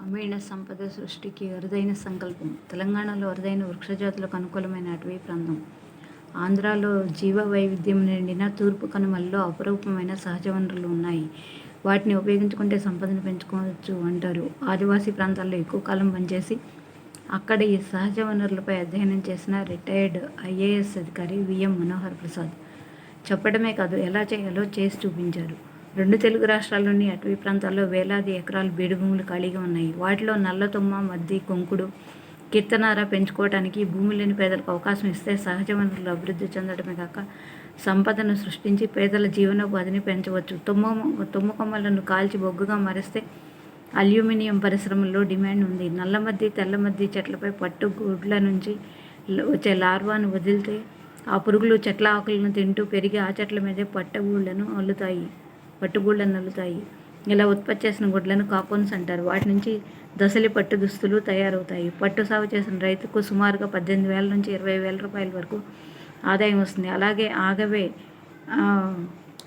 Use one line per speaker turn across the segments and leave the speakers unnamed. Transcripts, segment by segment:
గ్రామీణ సంపద సృష్టికి అరుదైన సంకల్పం. తెలంగాణలో అరుదైన వృక్షజాతులకు అనుకూలమైన అటవీ ప్రాంతం ఆంధ్రాలో జీవ వైవిధ్యం నిండిన తూర్పు కనుమల్లో అపురూపమైన సహజ వనరులు ఉన్నాయి. వాటిని ఉపయోగించుకుంటే సంపదను పెంచుకోవచ్చు అంటారు. ఆదివాసీ ప్రాంతాల్లో ఎక్కువ కాలం పనిచేసి అక్కడ ఈ సహజ వనరులపై అధ్యయనం చేసిన రిటైర్డ్ ఐఏఎస్ అధికారి విఎం మనోహర్ ప్రసాద్ చెప్పడమే కాదు ఎలా చేయాలో చేసి చూపించారు? రెండు తెలుగు రాష్ట్రాల్లోని అటవీ ప్రాంతాల్లో వేలాది ఎకరాలు బీడు భూములు ఖాళీగా ఉన్నాయి. వాటిలో నల్ల తుమ్మ మద్ది కొంకుడు కీర్తనార పెంచుకోవడానికి భూమి లేని పేదలకు అవకాశం ఇస్తే సహజ వనరులు అభివృద్ధి చెందడమే కాక సంపదను సృష్టించి పేదల జీవనోపాధిని పెంచవచ్చు. తుమ్మ తుమ్మ కొమ్మలను కాల్చి బొగ్గుగా మారిస్తే అల్యూమినియం పరిశ్రమల్లో డిమాండ్ ఉంది. నల్లమద్ది తెల్లమద్ది చెట్లపై పట్టు గుడ్ల నుంచి వచ్చే లార్వాను వదిలితే ఆ పురుగులు చెట్ల ఆకులను తింటూ పెరిగి ఆ చెట్ల మీదే పట్టగూళ్ళను అల్లుతాయి. పట్టుగూళ్ళను నలుతాయి. ఇలా ఉత్పత్తి చేసిన గుడ్లను కాపోన్స్ అంటారు. వాటి నుంచి దసలి పట్టు దుస్తులు తయారవుతాయి. పట్టు సాగు చేసిన రైతుకు సుమారుగా పద్దెనిమిది వేల నుంచి ఇరవై వేల రూపాయల వరకు ఆదాయం వస్తుంది. అలాగే ఆగవే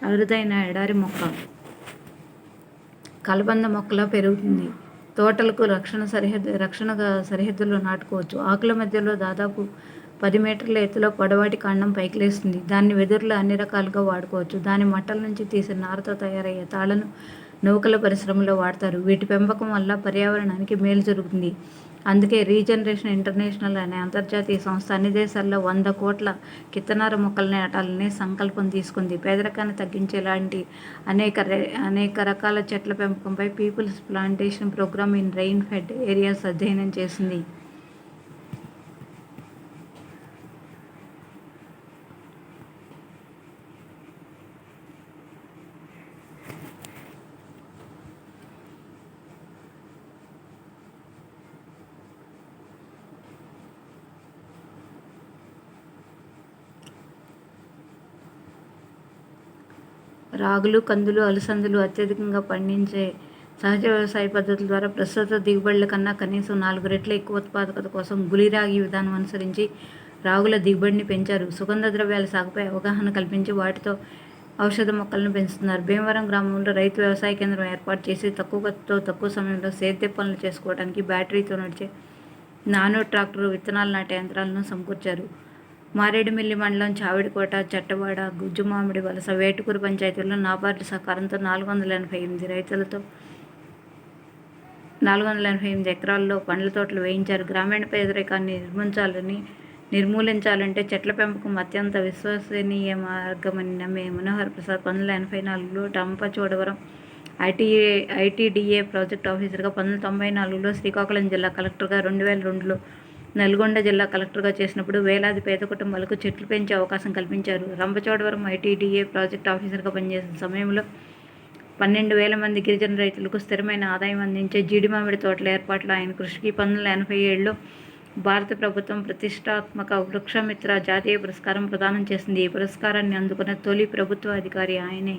అరుదైన ఎడారి మొక్క. కలబంద మొక్కలా పెరుగుతుంది. తోటలకు రక్షణ సరిహద్దు రక్షణ సరిహద్దుల్లో నాటుకోవచ్చు. ఆకుల మధ్యలో దాదాపు పది మీటర్ల ఎత్తులో పొడవాటి కాండం పైకి లేస్తుంది దాన్ని వెదురులో అన్ని రకాలుగా వాడుకోవచ్చు. దాని మట్టల నుంచి తీసిన నారతో తయారయ్యే తాళను నౌకల పరిశ్రమలో వాడతారు. వీటి పెంపకం వల్ల పర్యావరణానికి మేలు జరుగుతుంది. అందుకే రీజనరేషన్ ఇంటర్నేషనల్ అనే అంతర్జాతీయ సంస్థ అన్ని దేశాల్లో వంద కోట్ల కిత్తనార మొక్కలు నాటాలని సంకల్పం తీసుకుంది. పేదరికాన్ని తగ్గించేలాంటి అనేక అనేక రకాల చెట్ల పెంపకంపై people's plantation programme in rain fed areas అధ్యయనం చేసింది. రాగులు కందులు అలసందలు అత్యధికంగా పండించే సహజ వ్యవసాయ పద్ధతుల ద్వారా ప్రస్తుత దిగుబడుల కన్నా కనీసం నాలుగు రెట్ల ఎక్కువ ఉత్పాదకత కోసం గులిరాగి విధానం అనుసరించి రాగుల దిగుబడిని పెంచారు. సుగంధ ద్రవ్యాల సాగుపై అవగాహన కల్పించి వాటితో ఔషధ మొక్కలను పెంచుతున్నారు. భీమవరం గ్రామంలో రైతు వ్యవసాయ కేంద్రం ఏర్పాటు చేసి తక్కువ ఖర్చుతో తక్కువ సమయంలో సేద్య పనులు చేసుకోవడానికి బ్యాటరీతో నడిచే నానో ట్రాక్టర్ విత్తనాలు నాటే యంత్రాలను సమకూర్చారు. మారేడుమిల్లి మండలం చావిడికోట చట్టవాడ గుజ్జుమామిడి వలస వేటుకూరు పంచాయతీల్లో నాబార్డు సహకారంతో నాలుగు వందల ఎనభై ఎనిమిది రైతులతో నాలుగు వందల ఎనభై ఎనిమిది ఎకరాల్లో పండ్ల తోటలు వేయించారు. గ్రామీణ పేదరికాన్ని నిర్మించాలని నిర్మూలించాలంటే చెట్ల పెంపకం అత్యంత విశ్వసనీయ మార్గమని నమ్మే మనోహర్ ప్రసాద్ పంతొమ్మిది ఎనభై నాలుగులో టంపచోడవరం ఐటీఏ ఐటీడీఏ ప్రాజెక్ట్ ఆఫీసర్గా పంతొమ్మిది తొంభై నాలుగులో శ్రీకాకుళం జిల్లా కలెక్టర్గా రెండు వేల రెండులో నల్గొండ జిల్లా కలెక్టర్గా చేసినప్పుడు వేలాది పేద కుటుంబాలకు చెట్లు పెంచే అవకాశం కల్పించారు. రంపచోడవరం ఐటీడీఏ ప్రాజెక్ట్ ఆఫీసర్గా పనిచేసిన సమయంలో పన్నెండు వేల మంది గిరిజన రైతులకు స్థిరమైన ఆదాయం అందించే జీడి మామిడి తోటల ఏర్పాట్లు ఆయన కృషికి పంతొమ్మిది వందల ఎనభై ఏడులో భారత ప్రభుత్వం ప్రతిష్టాత్మక వృక్షమిత్ర జాతీయ పురస్కారం ప్రదానం చేసింది. ఈ పురస్కారాన్ని అందుకున్న తొలి ప్రభుత్వ అధికారి ఆయనే.